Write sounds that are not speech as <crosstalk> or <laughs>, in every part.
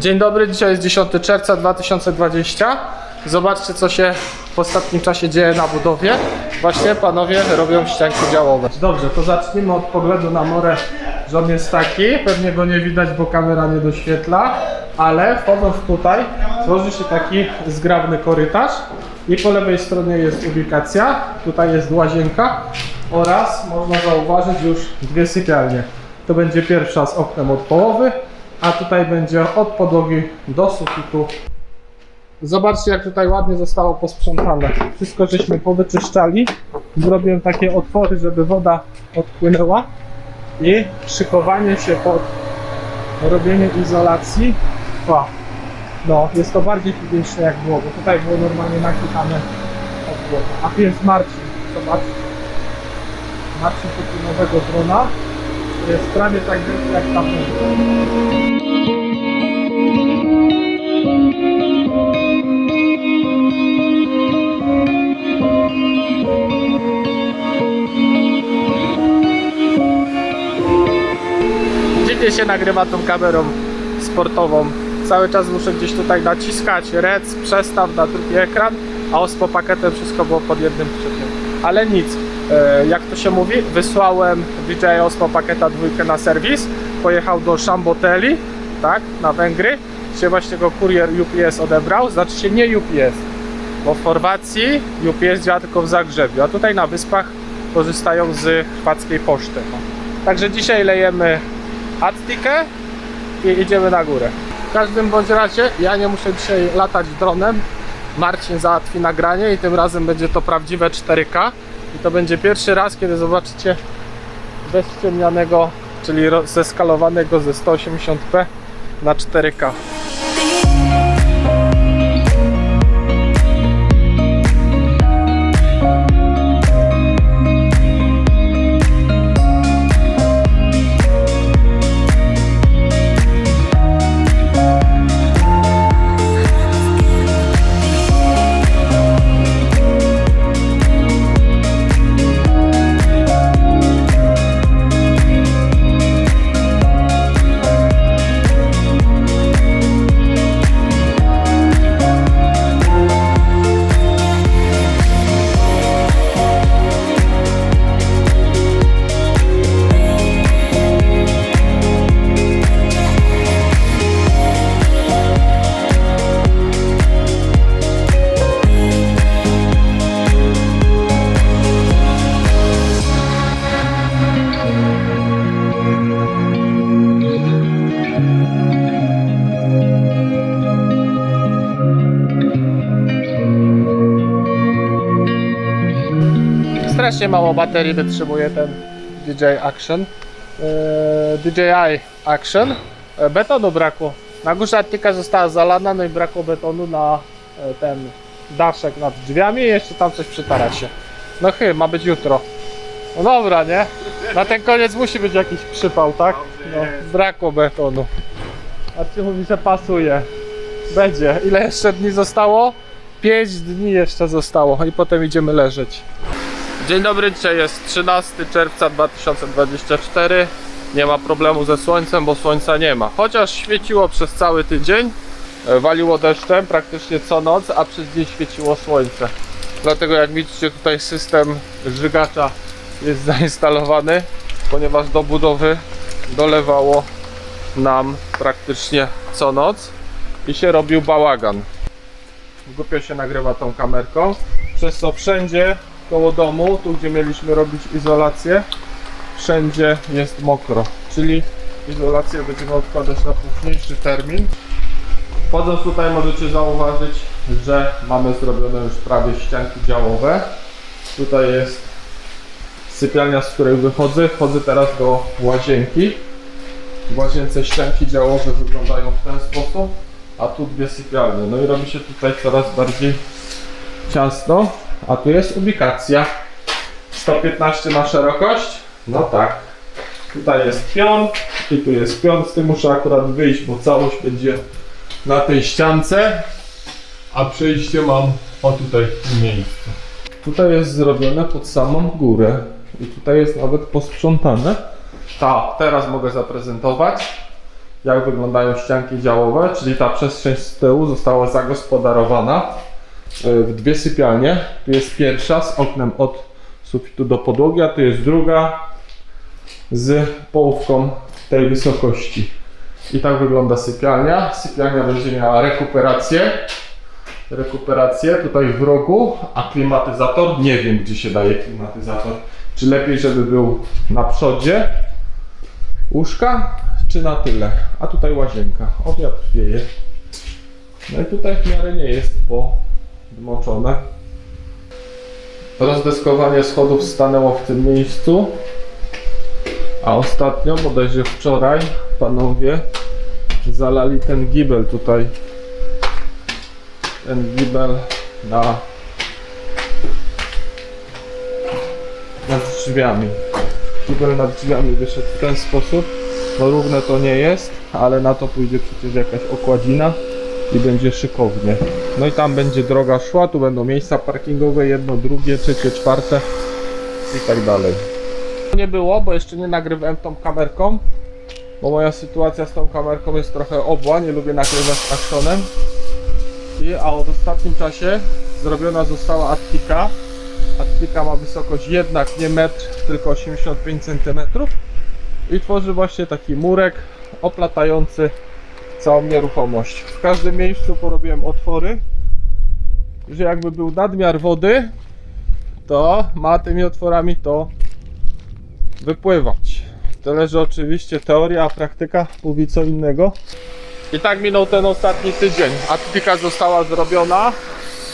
Dzień dobry, dzisiaj jest 10 czerwca 2020. Zobaczcie, co się w ostatnim czasie dzieje na budowie. Właśnie panowie robią ścianki działowe. Dobrze, to zacznijmy od poglądu na morę, że on jest taki. Pewnie go nie widać, bo kamera nie doświetla, ale wchodząc tutaj, tworzy się taki zgrabny korytarz i po lewej stronie jest ubikacja, tutaj jest łazienka oraz można zauważyć już dwie sypialnie. To będzie pierwsza z oknem od połowy, a tutaj będzie od podłogi do sufitu. Zobaczcie jak tutaj ładnie zostało posprzątane. Wszystko żeśmy powyczyszczali. Zrobiłem takie otwory, żeby woda odpłynęła i szykowanie się pod robienie izolacji. O, no, jest to bardziej higieniczne jak było, bo tutaj było normalnie naklikane od głowy. A tu jest Marcin, zobacz. Marcin nowego drona, jest prawie tak jak ta chmura. Dziwnie się nagrywa tą kamerą sportową. Cały czas muszę gdzieś tutaj naciskać rec, przestaw na drugi ekran, a ospo pakietem wszystko było pod jednym przyciskiem. Ale nic, jak to się mówi, wysłałem DJI Osmo Pakieta dwójkę na serwis, pojechał do Szamboteli, tak, na Węgry, się właśnie go kurier UPS odebrał, znaczy się nie UPS, bo w Chorwacji UPS działa tylko w Zagrzebiu, a tutaj na wyspach korzystają z chorwackiej poczty. No. Także dzisiaj lejemy Attikę i idziemy na górę. W każdym bądź razie ja nie muszę dzisiaj latać dronem. Marcin załatwi nagranie i tym razem będzie to prawdziwe 4K. I to będzie pierwszy raz, kiedy zobaczycie bezciemnianego, czyli zeskalowanego ze 180p na 4K. Strasznie mało baterii wytrzymuje ten DJI Action. Eee, DJI Action. E, Betonu brakło. Na górze Attika została zalana, no i brakło betonu na e, ten daszek nad drzwiami i jeszcze tam coś przytara się. No chyba, ma być jutro. No dobra, nie? Na ten koniec musi być jakiś przypał, tak? No, brakło betonu. A ty mówi, że pasuje. Będzie. Ile jeszcze dni zostało? 5 dni jeszcze zostało i potem idziemy leżeć. Dzień dobry, dzisiaj jest 13 czerwca 2024. Nie ma problemu ze słońcem, bo słońca nie ma. Chociaż świeciło przez cały tydzień, e, waliło deszczem praktycznie co noc, a przez dzień świeciło słońce. Dlatego jak widzicie tutaj system żygacza jest zainstalowany, ponieważ do budowy dolewało nam praktycznie co noc i się robił bałagan. Głupio się nagrywa tą kamerką, przez co wszędzie koło domu, tu gdzie mieliśmy robić izolację, wszędzie jest mokro, czyli izolację będziemy odkładać na późniejszy termin. Wchodząc tutaj możecie zauważyć, że mamy zrobione już prawie ścianki działowe. Tutaj jest sypialnia, z której wychodzę. Wchodzę teraz do łazienki. W łazience ścianki działowe wyglądają w ten sposób, a tu dwie sypialnie. No i robi się tutaj coraz bardziej ciasno, a tu jest ubikacja 115 na szerokość. No tak. Tutaj jest pion i tu jest pion. Z tym muszę akurat wyjść, bo całość będzie na tej ściance, a przejście mam o tutaj miejscu. Tutaj jest zrobione pod samą górę i tutaj jest nawet posprzątane. Tak, teraz mogę zaprezentować. jak wyglądają ścianki działowe, czyli ta przestrzeń z tyłu została zagospodarowana w dwie sypialnie. Tu jest pierwsza z oknem od sufitu do podłogi, a tu jest druga z połówką tej wysokości. I tak wygląda sypialnia. Sypialnia będzie miała rekuperację. Rekuperację tutaj w rogu, a klimatyzator nie wiem gdzie się daje klimatyzator. Czy lepiej, żeby był na przodzie łóżka, czy na tyle? A tutaj łazienka. O wiatr wieje. No i tutaj w miarę nie jest podmoczone. Rozdeskowanie schodów stanęło w tym miejscu. A ostatnio, bodajże wczoraj, panowie zalali ten gibel tutaj. Ten gibel na nad drzwiami. Gibel nad drzwiami wyszedł w ten sposób. No równe to nie jest, ale na to pójdzie przecież jakaś okładzina i będzie szykownie. No i tam będzie droga szła, tu będą miejsca parkingowe, jedno, drugie, trzecie, czwarte i tak dalej. Nie było, bo jeszcze nie nagrywałem tą kamerką, bo moja sytuacja z tą kamerką jest trochę obła, nie lubię nagrywać aktonem. I, a w ostatnim czasie zrobiona została Attika. Attika ma wysokość jednak nie metr, tylko 85 cm i tworzy właśnie taki murek oplatający całą nieruchomość. W każdym miejscu porobiłem otwory, że jakby był nadmiar wody, to ma tymi otworami to wypływać. Tyle, że oczywiście teoria, a praktyka mówi co innego. I tak minął ten ostatni tydzień. Attika została zrobiona.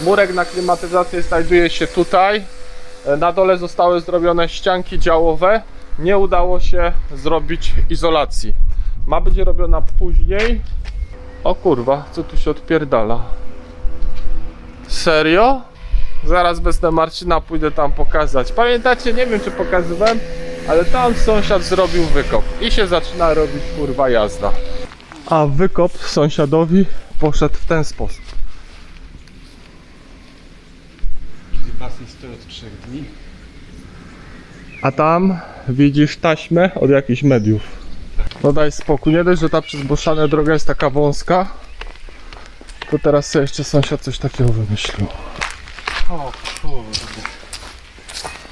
Murek na klimatyzację znajduje się tutaj. Na dole zostały zrobione ścianki działowe. Nie udało się zrobić izolacji. Ma być robiona później. O kurwa, co tu się odpierdala? Serio? Zaraz wezmę Marcina, pójdę tam pokazać. Pamiętacie, nie wiem czy pokazywałem, ale tam sąsiad zrobił wykop i się zaczyna robić kurwa jazda. A wykop sąsiadowi poszedł w ten sposób. Basen stoi od 3 dni. A tam widzisz taśmę od jakichś mediów. No daj spokój, nie dość, że ta przez Boszanę droga jest taka wąska, to teraz sobie jeszcze sąsiad coś takiego wymyślił. O kurde.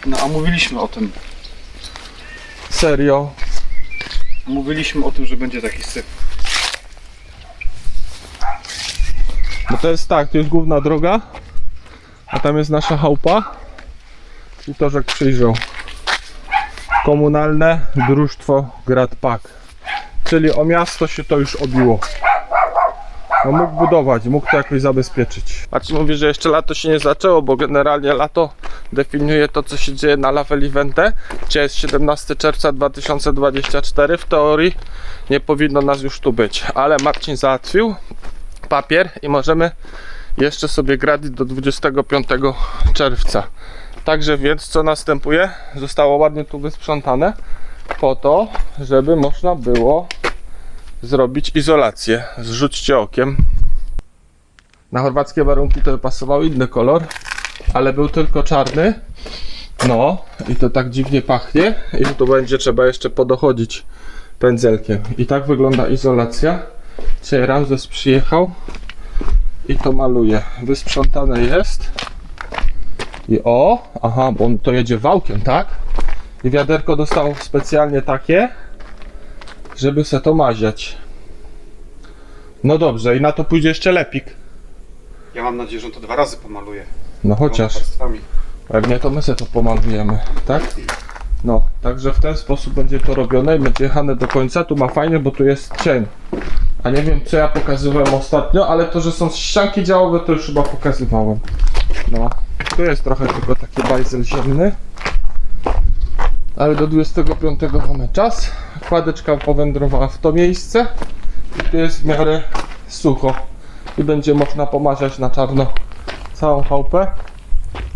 No a mówiliśmy o tym. Serio? Mówiliśmy o tym, że będzie taki syp. No to jest tak, to jest główna droga, a tam jest nasza chałupa i to, że przyjrzał. Komunalne Drużstwo Gradpak. Czyli o miasto się to już obiło. No mógł budować, mógł to jakoś zabezpieczyć. Marcin mówi, że jeszcze lato się nie zaczęło, bo generalnie lato definiuje to, co się dzieje na Lavel Evente. Dzisiaj jest 17 czerwca 2024. W teorii nie powinno nas już tu być, ale Marcin załatwił papier i możemy jeszcze sobie grać do 25 czerwca. Także więc co następuje? Zostało ładnie tu wysprzątane po to, żeby można było zrobić izolację. Zrzućcie okiem. Na chorwackie warunki to pasował inny kolor, ale był tylko czarny. No i to tak dziwnie pachnie i tu będzie trzeba jeszcze podochodzić pędzelkiem. I tak wygląda izolacja. Dzisiaj Ramzes przyjechał i to maluje. Wysprzątane jest. I o, aha, bo on to jedzie wałkiem, tak? I wiaderko dostało specjalnie takie, żeby se to maziać. No dobrze, i na to pójdzie jeszcze lepik. Ja mam nadzieję, że on to dwa razy pomaluje. No chociaż, Warstwami. jak nie, to my se to pomalujemy, tak? No, także w ten sposób będzie to robione i będzie jechane do końca. Tu ma fajnie, bo tu jest cień. A nie wiem, co ja pokazywałem ostatnio, ale to, że są ścianki działowe, to już chyba pokazywałem. No, tu jest trochę tylko taki bajzel ziemny. Ale do 25 mamy czas. Kładeczka powędrowała w to miejsce. I tu jest w miarę sucho. I będzie można pomaziać na czarno całą chałupę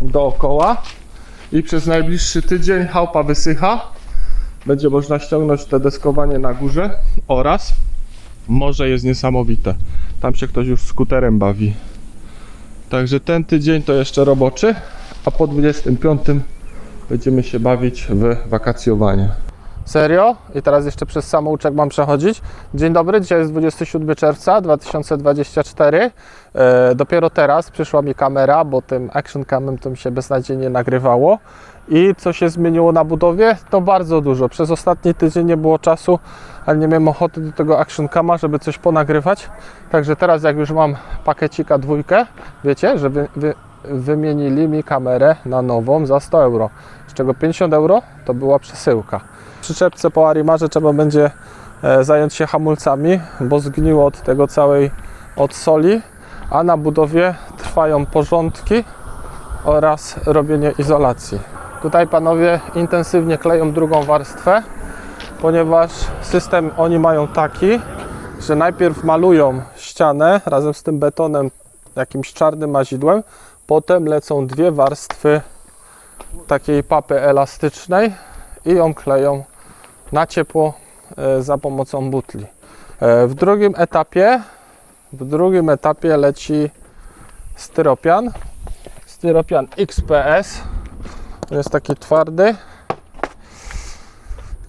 dookoła. I przez najbliższy tydzień chałupa wysycha. Będzie można ściągnąć te deskowanie na górze oraz morze jest niesamowite. Tam się ktoś już skuterem bawi. Także ten tydzień to jeszcze roboczy, a po 25 będziemy się bawić w wakacjowanie. Serio? I teraz jeszcze przez samouczek mam przechodzić. Dzień dobry, dzisiaj jest 27 czerwca 2024. E, dopiero teraz przyszła mi kamera, bo tym action camem to mi się beznadziejnie nagrywało. I co się zmieniło na budowie? To bardzo dużo. Przez ostatni tydzień nie było czasu, ale nie miałem ochoty do tego action cama, żeby coś ponagrywać. Także teraz jak już mam pakiecika dwójkę, wiecie, że wy, wy, wymienili mi kamerę na nową za 100 euro. Czego 50 euro to była przesyłka. W przyczepce po Arimarze trzeba będzie e, zająć się hamulcami, bo zgniło od tego całej od soli, a na budowie trwają porządki oraz robienie izolacji. Tutaj panowie intensywnie kleją drugą warstwę, ponieważ system oni mają taki, że najpierw malują ścianę razem z tym betonem, jakimś czarnym mazidłem, potem lecą dwie warstwy takiej papy elastycznej i ją kleją na ciepło e, za pomocą butli. E, W drugim etapie w drugim etapie leci styropian. Styropian XPS. Jest taki twardy.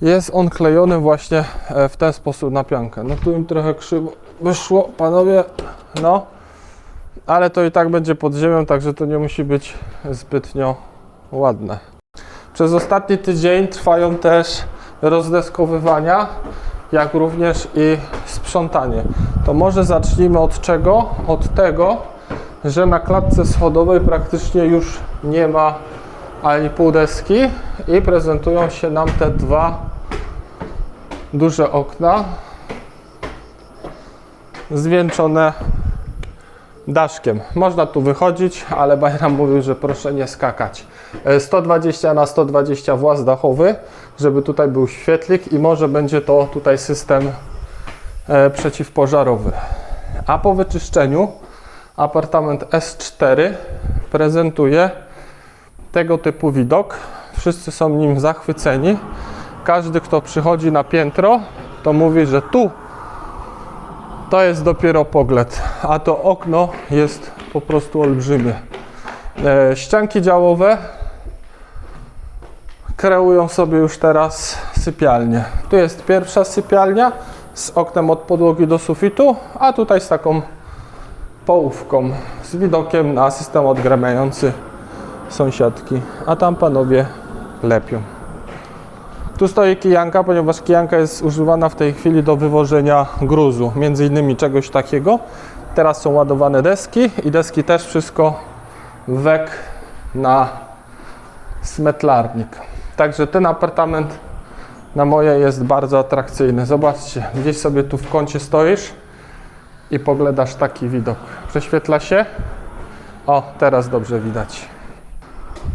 Jest on klejony właśnie e, w ten sposób na piankę. No tu im trochę krzywo wyszło, panowie. No, ale to i tak będzie pod ziemią, także to nie musi być zbytnio ładne. Przez ostatni tydzień trwają też rozdeskowywania, jak również i sprzątanie. To może zacznijmy od czego? Od tego, że na klatce schodowej praktycznie już nie ma ani pół deski i prezentują się nam te dwa duże okna zwieńczone daszkiem. Można tu wychodzić, ale Bajram mówił, że proszę nie skakać. E, 120 na 120 właz dachowy, żeby tutaj był świetlik i może będzie to tutaj system e, przeciwpożarowy. A po wyczyszczeniu apartament S4 prezentuje tego typu widok. Wszyscy są nim zachwyceni. Każdy, kto przychodzi na piętro, to mówi, że tu to jest dopiero pogląd, a to okno jest po prostu olbrzymie. E, ścianki działowe kreują sobie już teraz sypialnię. Tu jest pierwsza sypialnia z oknem od podłogi do sufitu, a tutaj z taką połówką, z widokiem na system odgramiający sąsiadki, a tam panowie lepią. Tu stoi kijanka, ponieważ kijanka jest używana w tej chwili do wywożenia gruzu, między innymi czegoś takiego. Teraz są ładowane deski i deski też wszystko wek na smetlarnik. Także ten apartament na moje jest bardzo atrakcyjny. Zobaczcie, gdzieś sobie tu w kącie stoisz i poglądasz taki widok. Prześwietla się? O, teraz dobrze widać.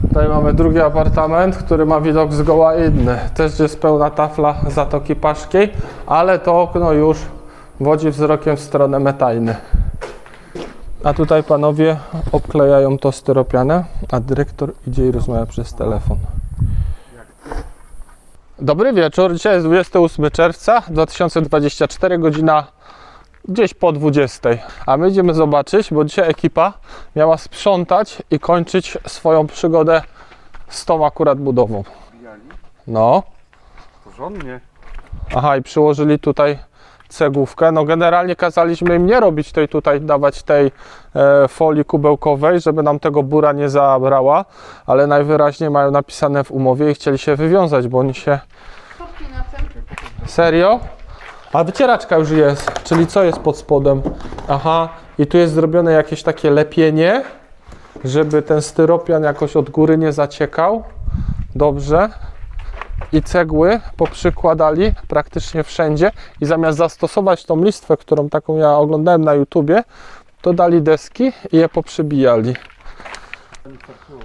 Tutaj mamy drugi apartament, który ma widok zgoła inny. Też jest pełna tafla Zatoki Paszkiej, ale to okno już wodzi wzrokiem w stronę Metajny. A tutaj panowie obklejają to styropianem, a dyrektor idzie i rozmawia przez telefon. Dobry wieczór. Dzisiaj jest 28 czerwca 2024, godzina gdzieś po 20. A my idziemy zobaczyć, bo dzisiaj ekipa miała sprzątać i kończyć swoją przygodę z tą akurat budową. No, Porządnie. aha, i przyłożyli tutaj cegłówkę. No generalnie kazaliśmy im nie robić tej tutaj, dawać tej e, folii kubełkowej, żeby nam tego bura nie zabrała, ale najwyraźniej mają napisane w umowie i chcieli się wywiązać, bo oni się... Stopki na tym. Serio? A wycieraczka już jest, czyli co jest pod spodem? Aha, i tu jest zrobione jakieś takie lepienie, żeby ten styropian jakoś od góry nie zaciekał. Dobrze. I cegły poprzykładali praktycznie wszędzie i zamiast zastosować tą listwę, którą taką ja oglądałem na YouTubie, to dali deski i je poprzybijali.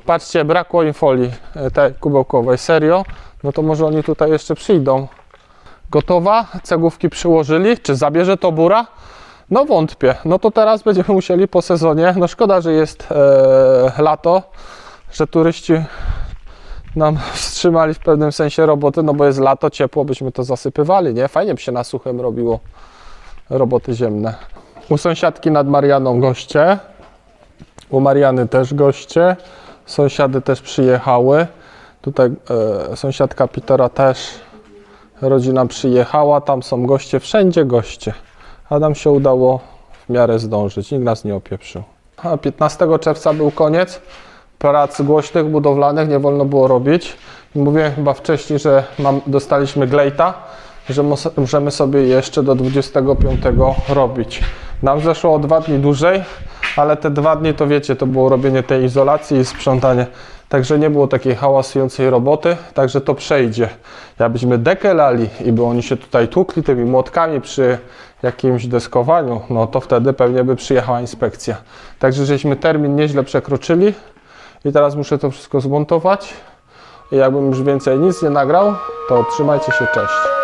Patrzcie, brakło im folii e, tej kubełkowej. Serio? No to może oni tutaj jeszcze przyjdą. Gotowa? Cegłówki przyłożyli? Czy zabierze to bura? No wątpię. No to teraz będziemy musieli po sezonie. No szkoda, że jest e, lato, że turyści nam <laughs> wstrzymali w pewnym sensie roboty, no bo jest lato, ciepło, byśmy to zasypywali, nie? Fajnie by się na suchym robiło roboty ziemne. U sąsiadki nad Marianą goście. U Mariany też goście. Sąsiady też przyjechały. Tutaj e, sąsiadka Petera też Rodzina przyjechała, tam są goście, wszędzie goście. A nam się udało w miarę zdążyć, nikt nas nie opieprzył. A 15 czerwca był koniec prac głośnych, budowlanych, nie wolno było robić. I Mówiłem chyba wcześniej, że mam, dostaliśmy glejta, że możemy sobie jeszcze do 25 robić. Nam zeszło o dwa dni dłużej, ale te dwa dni to wiecie, to było robienie tej izolacji i sprzątanie. Także nie było takiej hałasującej roboty, także to przejdzie. Jakbyśmy dekę lali i by oni się tutaj tłukli tymi młotkami przy jakimś deskowaniu, no to wtedy pewnie by przyjechała inspekcja. Także żeśmy termin nieźle przekroczyli i teraz muszę to wszystko zmontować. I jakbym już więcej nic nie nagrał, to trzymajcie się, cześć.